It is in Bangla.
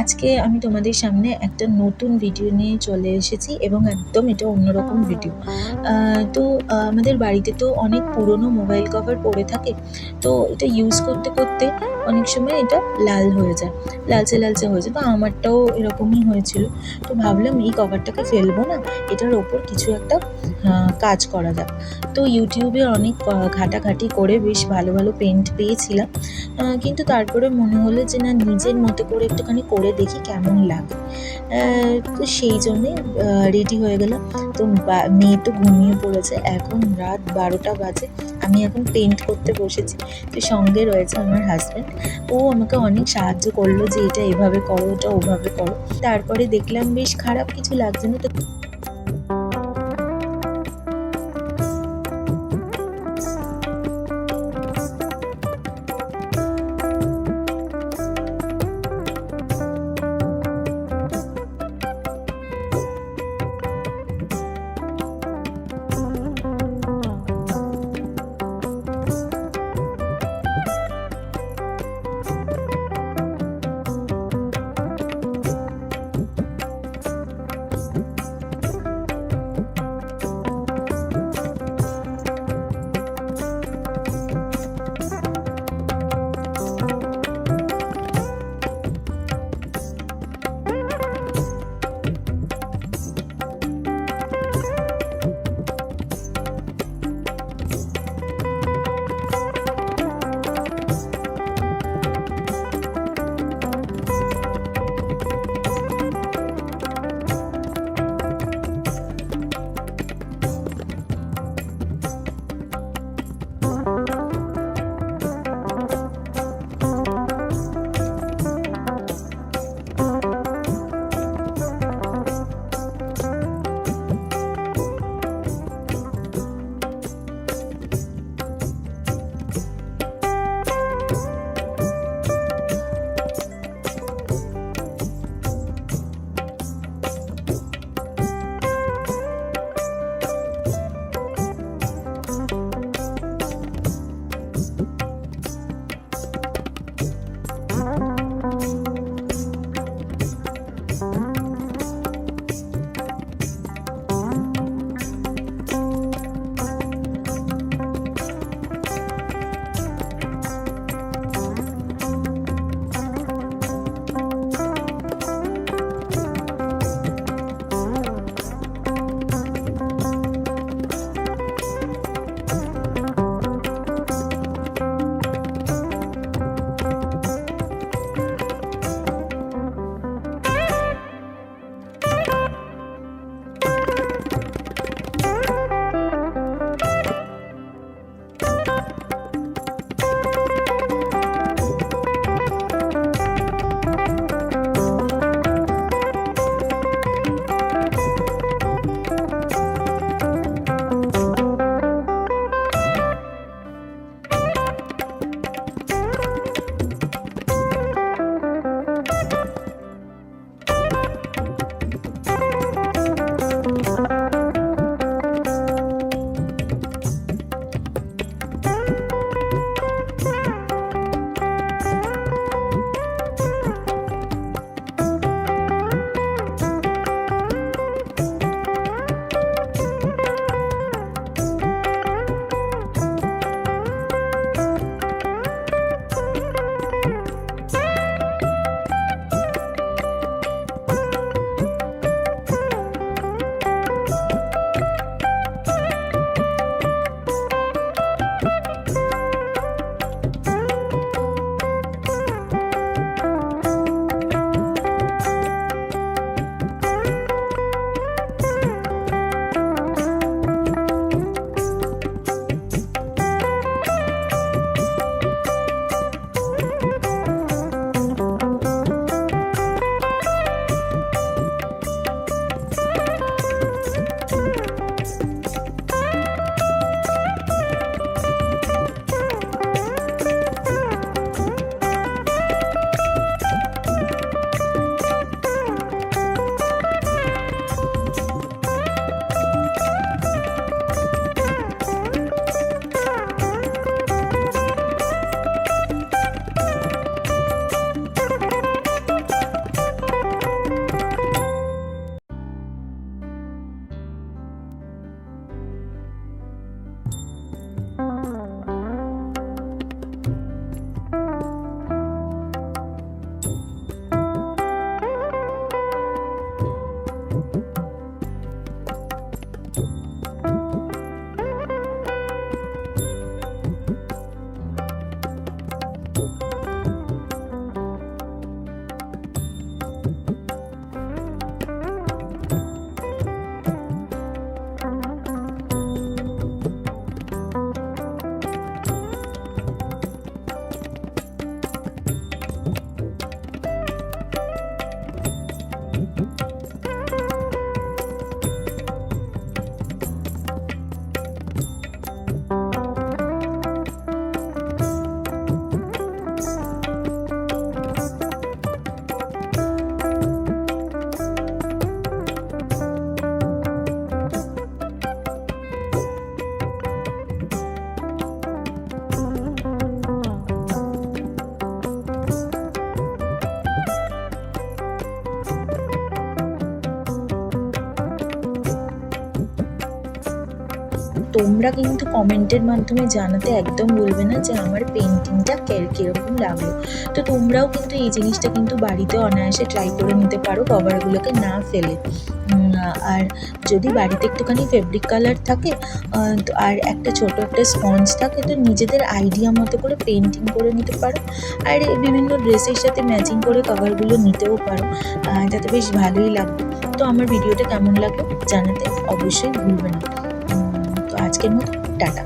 আজকে আমি তোমাদের সামনে একটা নতুন ভিডিও নিয়ে চলে এসেছি এবং একদম এটা অন্যরকম ভিডিও তো আমাদের বাড়িতে তো অনেক পুরনো মোবাইল কভার পড়ে থাকে। তো এটা ইউজ করতে করতে অনেক সময় এটা লাল হয়ে যায়। লালচে লালচে হয়ে যায়। তো আমারটাও এরকমই হয়েছিল। তো ভাবলাম এই কভারটাকে ফেলব না? এটার ওপর কিছু একটা কাজ করা যাক। তো ইউটিউবে অনেক ঘাটাঘাটি করে বেশ ভালো ভালো পেন্ট পেয়েছিলাম। কিন্তু তারপরে মনে হলো যে না, নিজের মতো করে একটুখানি করে দেখি কেমন লাগে। তো সেই জন্যে রেডি হয়ে গেলাম। তো মেয়ে তো ঘুমিয়ে পড়েছে। এখন রাত বারোটা বাজে। আমি এখন পেন্ট করতে বসেছি। তো সঙ্গে রয়েছে আমার হাজব্যান্ড ও আমাকে অনেক সাহায্য করল যে, এটা এভাবে করো, ওটা ওভাবে করো। তারপরে দেখলাম, বেশ খারাপ কিছু লাগছে না। তো তোমরা কিন্তু কমেন্টের মাধ্যমে জানাতে একদম বলবে না যে আমার পেন্টিংটা কীরকম লাগল। তো তোমরাও কিন্তু এই জিনিসটা কিন্তু বাড়িতে অনায়াসে ট্রাই করে নিতে পারো কভারগুলোকে না ফেলে। আর যদি বাড়িতে একটুখানি ফেব্রিক কালার থাকে আর একটা ছোট একটা স্পঞ্জ থাকে, তো নিজেদের আইডিয়া মতো করে পেন্টিং করে নিতে পারো। আর বিভিন্ন ড্রেসের সাথে ম্যাচিং করে কভারগুলো নিতেও পারো। তাতে বেশ ভালোই লাগবে। তো আমার ভিডিওটা কেমন লাগল জানাতে অবশ্যই ভুলবে না। আজকের মতো টাটা